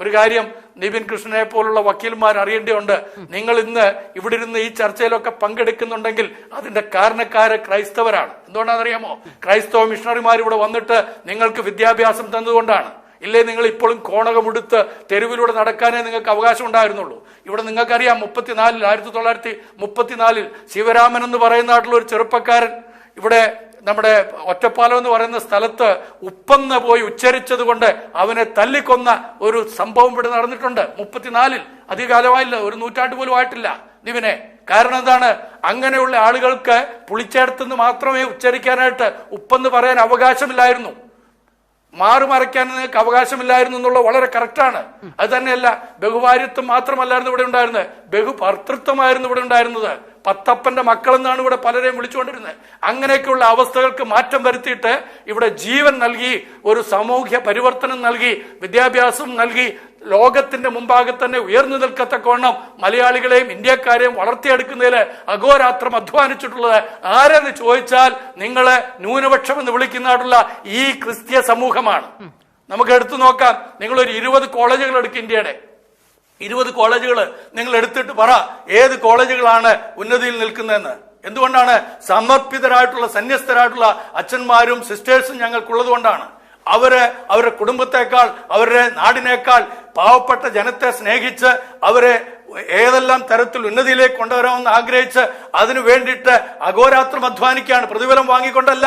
ഒരു കാര്യം നിവിൻ കൃഷ്ണനെ പോലുള്ള വക്കീൽമാർ അറിയേണ്ടതുണ്ട്. നിങ്ങൾ ഇന്ന് ഇവിടെ ഇരുന്ന് ഈ ചർച്ചയിലൊക്കെ പങ്കെടുക്കുന്നുണ്ടെങ്കിൽ അതിന്റെ കാരണക്കാര് ക്രൈസ്തവരാണ്. എന്തുകൊണ്ടാണെന്നറിയാമോ? ക്രൈസ്തവ മിഷണറിമാർ ഇവിടെ വന്നിട്ട് നിങ്ങൾക്ക് വിദ്യാഭ്യാസം തന്നതുകൊണ്ടാണ്. ഇല്ലേ നിങ്ങൾ ഇപ്പോഴും കോണകമെടുത്ത് തെരുവിലൂടെ നടക്കാനേ നിങ്ങൾക്ക് അവകാശം ഉണ്ടായിരുന്നുള്ളൂ. ഇവിടെ നിങ്ങൾക്കറിയാം മുപ്പത്തിനാലിൽ ആയിരത്തി തൊള്ളായിരത്തി മുപ്പത്തിനാലിൽ ശിവരാമൻ എന്ന് പറയുന്ന നാട്ടിലുള്ള ഒരു ചെറുപ്പക്കാരൻ ഇവിടെ നമ്മുടെ ഒറ്റപ്പാലം എന്ന് പറയുന്ന സ്ഥലത്ത് ഉപ്പെന്ന് പോയി ഉച്ചരിച്ചത് കൊണ്ട് അവനെ തല്ലിക്കൊന്ന ഒരു സംഭവം ഇവിടെ നടന്നിട്ടുണ്ട്. മുപ്പത്തിനാലിൽ. അധികകാലമായില്ല ഒരു നൂറ്റാണ്ട് പോലും ആയിട്ടില്ല. നിവിനെ. കാരണം എന്താണ്? അങ്ങനെയുള്ള ആളുകൾക്ക് പുളിച്ചേർത്തുനിന്ന് മാത്രമേ ഉച്ചരിക്കാനായിട്ട് ഉപ്പെന്ന് പറയാൻ അവകാശമില്ലായിരുന്നു. മാറുമറയ്ക്കാൻ നിങ്ങൾക്ക് അവകാശമില്ലായിരുന്നു എന്നുള്ള വളരെ കറക്റ്റാണ് അത് തന്നെയല്ല ബഹുഭാര്യത്വം മാത്രമല്ലായിരുന്നു ഇവിടെ ഉണ്ടായിരുന്നത്. ബഹുഭർത്തൃത്വമായിരുന്നു ഇവിടെ ഉണ്ടായിരുന്നത്. പത്തപ്പന്റെ മക്കളെന്നാണ് ഇവിടെ പലരെയും വിളിച്ചുകൊണ്ടിരുന്നത്. അങ്ങനെയൊക്കെയുള്ള അവസ്ഥകൾക്ക് മാറ്റം വരുത്തിയിട്ട് ഇവിടെ ജീവൻ നൽകി ഒരു സാമൂഹ്യ പരിവർത്തനം നൽകി വിദ്യാഭ്യാസം നൽകി ലോകത്തിന്റെ മുമ്പാകെ തന്നെ ഉയർന്നു നിൽക്കത്തക്കവണ്ണം മലയാളികളെയും ഇന്ത്യക്കാരെയും വളർത്തിയെടുക്കുന്നതിൽ അഘോരാത്രം അധ്വാനിച്ചിട്ടുള്ളത് ആരെന്ന് ചോദിച്ചാൽ നിങ്ങളെ ന്യൂനപക്ഷം എന്ന് വിളിക്കുന്നതായിട്ടുള്ള ഈ ക്രിസ്തീയ സമൂഹമാണ്. നമുക്ക് എടുത്തു നോക്കാം. നിങ്ങളൊരു ഇരുപത് കോളേജുകൾ എടുക്കും ഇന്ത്യയുടെ. ഇരുപത് കോളേജുകൾ നിങ്ങൾ എടുത്തിട്ട് പറ ഏത് കോളേജുകളാണ് ഉന്നതിയിൽ നിൽക്കുന്നതെന്ന്. എന്തുകൊണ്ടാണ് സമർപ്പിതരായിട്ടുള്ള സന്യസ്തരായിട്ടുള്ള അച്ഛന്മാരും സിസ്റ്റേഴ്സും ഞങ്ങൾക്കുള്ളത് കൊണ്ടാണ്. അവർ അവരുടെ കുടുംബത്തെക്കാൾ അവരുടെ നാടിനേക്കാൾ പാവപ്പെട്ട ജനത്തെ സ്നേഹിച്ച് അവരെ ഏതെല്ലാം തരത്തിൽ ഉന്നതിയിലേക്ക് കൊണ്ടുവരാമെന്ന് ആഗ്രഹിച്ച് അതിനു വേണ്ടിയിട്ട് അഘോരാത്രം അധ്വാനിക്കുകയാണ്. പ്രതിഫലം വാങ്ങിക്കൊണ്ടല്ല.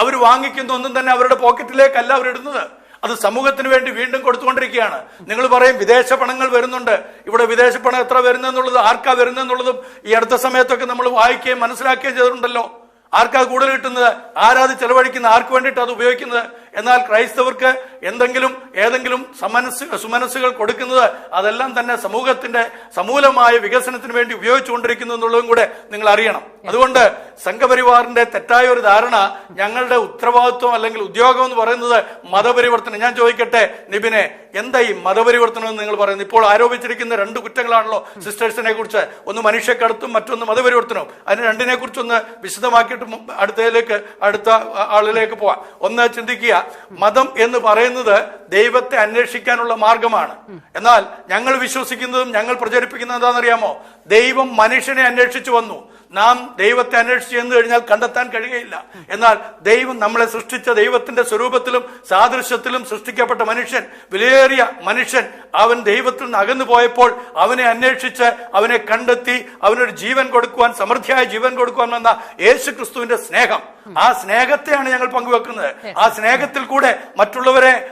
അവർ വാങ്ങിക്കുന്ന ഒന്നും തന്നെ അവരുടെ പോക്കറ്റിലേക്കല്ല അവരിടുന്നത്. അത് സമൂഹത്തിന് വേണ്ടി വീണ്ടും കൊടുത്തുകൊണ്ടിരിക്കുകയാണ്. നിങ്ങൾ പറയും വിദേശ പണങ്ങൾ വരുന്നുണ്ട്. ഇവിടെ വിദേശ പണം എത്ര വരുന്നെന്നുള്ളത് ആർക്കാ വരുന്നെന്നുള്ളതും ഈ അടുത്ത സമയത്തൊക്കെ നമ്മൾ വായിക്കുകയും മനസ്സിലാക്കുകയും ചെയ്തിട്ടുണ്ടല്ലോ. ആർക്കാ കൂടുതൽ കിട്ടുന്നത്? ആരാത് ചെലവഴിക്കുന്നത്? ആർക്ക് വേണ്ടിയിട്ട് അത് ഉപയോഗിക്കുന്നത്? എന്നാൽ ക്രൈസ്തവർക്ക് എന്തെങ്കിലും ഏതെങ്കിലും സമനസ് സുമനസ്സുകൾ കൊടുക്കുന്നത് അതെല്ലാം തന്നെ സമൂഹത്തിന്റെ സമൂലമായ വികസനത്തിന് വേണ്ടി ഉപയോഗിച്ചുകൊണ്ടിരിക്കുന്നു എന്നുള്ളതും കൂടെ നിങ്ങൾ അറിയണം. അതുകൊണ്ട് സംഘപരിവാറിന്റെ തെറ്റായ ഒരു ധാരണ ഞങ്ങളുടെ ഉത്തരവാദിത്വം അല്ലെങ്കിൽ ഉദ്യോഗം എന്ന് പറയുന്നത് മതപരിവർത്തനം. ഞാൻ ചോദിക്കട്ടെ നിബിനെ എന്താ ഈ മതപരിവർത്തനം എന്ന് നിങ്ങൾ പറയുന്നത്? ഇപ്പോൾ ആരോപിച്ചിരിക്കുന്ന രണ്ട് കുറ്റങ്ങളാണല്ലോ സിസ്റ്റേഴ്സിനെ കുറിച്ച്. ഒന്ന് മനുഷ്യക്കടത്തും മറ്റൊന്ന് മതപരിവർത്തനവും. അതിന് രണ്ടിനെ കുറിച്ചൊന്ന് വിശദമാക്കിയിട്ട് അടുത്തതിലേക്ക് അടുത്ത ആളിലേക്ക് പോവാം. ഒന്ന് ചിന്തിക്കുക. മതം എന്ന് പറയുന്നത് ദൈവത്തെ അന്വേഷിക്കാനുള്ള മാർഗമാണ്. എന്നാൽ ഞങ്ങൾ വിശ്വസിക്കുന്നതും ഞങ്ങൾ പ്രചരിപ്പിക്കുന്നതും എന്താണെന്നറിയാമോ? ദൈവം മനുഷ്യനെ അന്വേഷിച്ചു വന്നു. നാം ദൈവത്തെ അന്വേഷിച്ച് ചെന്ന് കഴിഞ്ഞാൽ കണ്ടെത്താൻ കഴിയുകയില്ല. എന്നാൽ ദൈവം നമ്മളെ സൃഷ്ടിച്ച ദൈവത്തിന്റെ സ്വരൂപത്തിലും സാദൃശ്യത്തിലും സൃഷ്ടിക്കപ്പെട്ട മനുഷ്യൻ വിലയേറിയ മനുഷ്യൻ അവൻ ദൈവത്തിൽ നിന്ന് അകന്നു പോയപ്പോൾ അവനെ അന്വേഷിച്ച് അവനെ കണ്ടെത്തി അവനൊരു ജീവൻ കൊടുക്കുവാൻ സമൃദ്ധിയായ ജീവൻ കൊടുക്കുവാൻ വന്ന യേശു ക്രിസ്തുവിന്റെ സ്നേഹം. ആ സ്നേഹത്തെയാണ് ഞങ്ങൾ പങ്കുവെക്കുന്നത്. ആ സ്നേഹത്തിൽ കൂടെ മറ്റുള്ളവരെ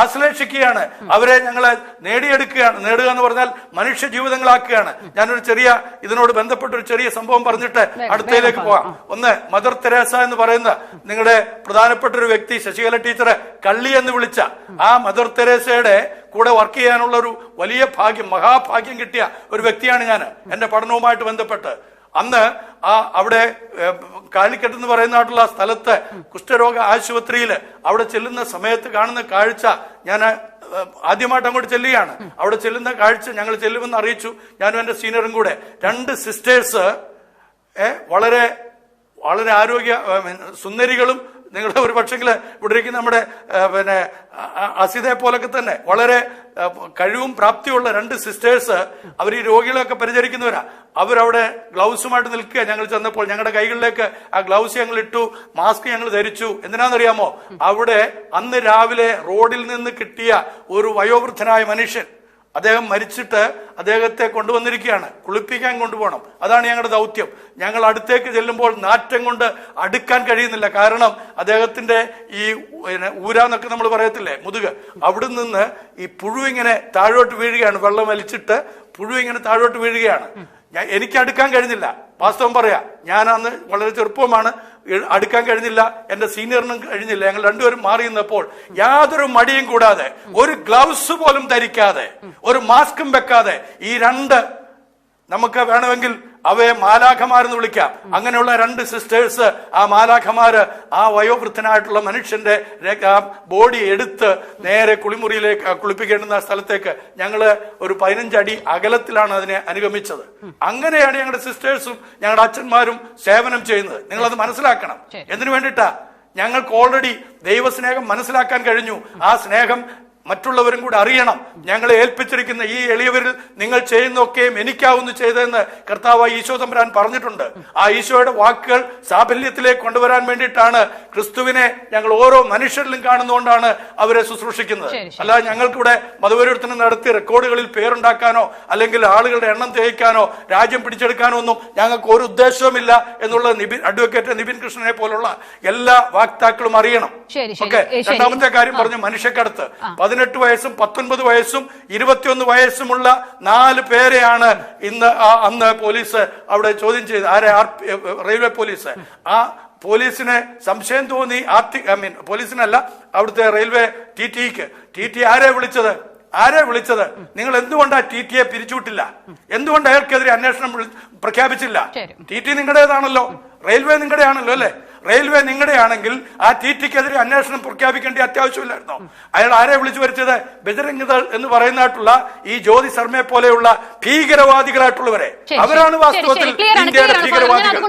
ആശ്ലേഷിക്കുകയാണ്. അവരെ ഞങ്ങൾ നേടിയെടുക്കുകയാണ്. നേടുക എന്ന് പറഞ്ഞാൽ മനുഷ്യ ജീവിതങ്ങളാക്കുകയാണ്. ഞാനൊരു ചെറിയ ഇതിനോട് ബന്ധപ്പെട്ട ഒരു ചെറിയ സംഭവം പറഞ്ഞിട്ട് അടുത്തതിലേക്ക് പോവാം. ഒന്ന് മദർ തെരേസ എന്ന് പറയുന്ന നിങ്ങളുടെ പ്രധാനപ്പെട്ട ഒരു വ്യക്തി ശശികല ടീച്ചറെ കള്ളി എന്ന് വിളിച്ച ആ മദർ തെരേസയുടെ കൂടെ വർക്ക് ചെയ്യാനുള്ള ഒരു വലിയ ഭാഗ്യം മഹാഭാഗ്യം കിട്ടിയ ഒരു വ്യക്തിയാണ് ഞാൻ എന്റെ പഠനവുമായിട്ട് ബന്ധപ്പെട്ട്. അന്ന് ആ അവിടെ കാലിക്കട്ട് എന്ന് പറയുന്നതായിട്ടുള്ള സ്ഥലത്ത് കുഷ്ഠരോഗ ആശുപത്രിയിൽ അവിടെ ചെല്ലുന്ന സമയത്ത് കാണുന്ന കാഴ്ച ഞാൻ ആദ്യമായിട്ട് അങ്ങോട്ട് ചെല്ലുകയാണ്. അവിടെ ചെല്ലുന്ന കാഴ്ച ഞങ്ങൾ ചെല്ലുമെന്ന് അറിയിച്ചു. ഞാനും എന്റെ സീനിയറും കൂടെ. രണ്ട് സിസ്റ്റേഴ്സ് വളരെ വളരെ ആരോഗ്യ സുന്ദരികളും നിങ്ങളുടെ ഒരു പക്ഷെങ്കിൽ ഇവിടെ ഇരിക്കുന്ന നമ്മുടെ പിന്നെ അസിതയെ പോലൊക്കെ തന്നെ വളരെ കഴിവും പ്രാപ്തിയുള്ള രണ്ട് സിസ്റ്റേഴ്സ് അവർ ഈ രോഗികളെയൊക്കെ പരിചരിക്കുന്നവരാ. അവരവിടെ ഗ്ലൗസുമായിട്ട് നിൽക്കുക. ഞങ്ങൾ ചെന്നപ്പോൾ ഞങ്ങളുടെ കൈകളിലേക്ക് ആ ഗ്ലൗസ് ഞങ്ങൾ ഇട്ടു മാസ്ക് ഞങ്ങൾ ധരിച്ചു. എന്തിനാണെന്നറിയാമോ? അവിടെ അന്ന് രാവിലെ റോഡിൽ നിന്ന് കിട്ടിയ ഒരു വയോവൃദ്ധനായ മനുഷ്യൻ അദ്ദേഹം മരിച്ചിട്ട് അദ്ദേഹത്തെ കൊണ്ടുവന്നിരിക്കുകയാണ്. കുളിപ്പിക്കാൻ കൊണ്ടുപോകണം. അതാണ് ഞങ്ങളുടെ ദൗത്യം. ഞങ്ങൾ അടുത്തേക്ക് ചെല്ലുമ്പോൾ നാറ്റം കൊണ്ട് അടുക്കാൻ കഴിയുന്നില്ല. കാരണം അദ്ദേഹത്തിന്റെ ഈ ഊരാന്നൊക്കെ നമ്മൾ പറയത്തില്ലേ? മുതുക്. അവിടെ നിന്ന് ഈ പുഴു ഇങ്ങനെ താഴോട്ട് വീഴുകയാണ്. വെള്ളം വലിച്ചിട്ട് പുഴു ഇങ്ങനെ താഴോട്ട് വീഴുകയാണ്. എനിക്ക് അടുക്കാൻ കഴിഞ്ഞില്ല. വാസ്തവം പറയാ. ഞാൻ അന്ന് വളരെ ചെറുപ്പമാണ് അടുക്കാൻ കഴിഞ്ഞില്ല. എന്റെ സീനിയറിനും കഴിഞ്ഞില്ല. ഞങ്ങൾ രണ്ടുപേരും മാറി നിന്നപ്പോൾ യാതൊരു മടിയും കൂടാതെ ഒരു ഗ്ലൗസ് പോലും ധരിക്കാതെ ഒരു മാസ്കും വെക്കാതെ ഈ രണ്ട് നമുക്ക് വേണമെങ്കിൽ അവയെ മാലാഖമാരെന്ന് വിളിക്കാം. അങ്ങനെയുള്ള രണ്ട് സിസ്റ്റേഴ്സ് ആ മാലാഖമാര് ആ വയോവൃദ്ധനായിട്ടുള്ള മനുഷ്യന്റെ ബോഡി എടുത്ത് നേരെ കുളിമുറിയിലേക്ക് കുളിപ്പിക്കേണ്ടുന്ന സ്ഥലത്തേക്ക് ഞങ്ങൾ ഒരു പതിനഞ്ചടി അകലത്തിലാണ് അതിനെ അനുഗമിച്ചത്. അങ്ങനെയാണ് ഞങ്ങളുടെ സിസ്റ്റേഴ്സും ഞങ്ങളുടെ അച്ഛന്മാരും സേവനം ചെയ്യുന്നത്. നിങ്ങൾ അത് മനസ്സിലാക്കണം എന്തിനു വേണ്ടിട്ടാ? ഞങ്ങൾക്ക് ഓൾറെഡി ദൈവസ്നേഹം മനസ്സിലാക്കാൻ കഴിഞ്ഞു. ആ സ്നേഹം മറ്റുള്ളവരും കൂടെ അറിയണം. ഞങ്ങളെ ഏൽപ്പിച്ചിരിക്കുന്ന ഈ എളിയവരിൽ നിങ്ങൾ ചെയ്യുന്നൊക്കെയും എനിക്കാവുന്നു ചെയ്തതെന്ന് കർത്താവ് ഈശോ തമ്പുരാൻ പറഞ്ഞിട്ടുണ്ട്. ആ ഈശോയുടെ വാക്കുകൾ സാഫല്യത്തിലേക്ക് കൊണ്ടുവരാൻ വേണ്ടിയിട്ടാണ് ക്രിസ്തുവിനെ ഞങ്ങൾ ഓരോ മനുഷ്യരിലും കാണുന്നുകൊണ്ടാണ് അവരെ ശുശ്രൂഷിക്കുന്നത്. അല്ല ശരി. അല്ലാതെ ഞങ്ങൾക്കിവിടെ മതപരിവർത്തനം നടത്തി റെക്കോർഡുകളിൽ പേരുണ്ടാക്കാനോ അല്ലെങ്കിൽ ആളുകളുടെ എണ്ണം തേയ്ക്കാനോ രാജ്യം പിടിച്ചെടുക്കാനോ ഒന്നും ഞങ്ങൾക്ക് ഒരു ഉദ്ദേശവുമില്ല എന്നുള്ള നിബിൻ അഡ്വക്കേറ്റ് നിബിൻ കൃഷ്ണനെ പോലുള്ള എല്ലാ വാക്താക്കളും അറിയണം. ഓക്കെ. രണ്ടാമത്തെ കാര്യം പറഞ്ഞു മനുഷ്യക്കടുത്ത്. പതിനെട്ട് വയസ്സും പത്തൊൻപത് വയസ്സും ഇരുപത്തിയൊന്ന് വയസ്സുമുള്ള നാല് പേരെയാണ് ഇന്ന് അന്ന് പോലീസ് അവിടെ ചോദ്യം ചെയ്ത് ആരെ? R railway police. ആ പോലീസിന് സംശയം തോന്നി ആർത്തി ഐ മീൻ പോലീസിനല്ല അവിടുത്തെ റെയിൽവേ ടി ടിക്ക് ടി ടി ആരെ വിളിച്ചത്? ആരെ വിളിച്ചത്? നിങ്ങൾ എന്തുകൊണ്ടാ ടി ടിയെ പിരിച്ചുവിട്ടില്ല? എന്തുകൊണ്ട് അയാൾക്കെതിരെ അന്വേഷണം പ്രഖ്യാപിച്ചില്ല. ടി ടി നിങ്ങളുടേതാണല്ലോ. റെയിൽവേ നിങ്ങളുടെയാണല്ലോ അല്ലെ? റെയിൽവേ നിങ്ങളുടെയാണെങ്കിൽ ആ ടി ടിക്കെതിരെ അന്വേഷണം പ്രഖ്യാപിക്കേണ്ട അത്യാവശ്യമില്ലായിരുന്നോ. അയാൾ ആരെ വിളിച്ചു വരുത്തിയത്? ബജരംഗദൾ എന്ന് പറയുന്നതായിട്ടുള്ള ഈ ജ്യോതി ശർമ്മയെ പോലെയുള്ള ഭീകരവാദികളായിട്ടുള്ളവരെ. അവരാണ് വാസ്തവത്തിൽ. ഇന്ത്യയുടെ ഭീകരവാദികൾ.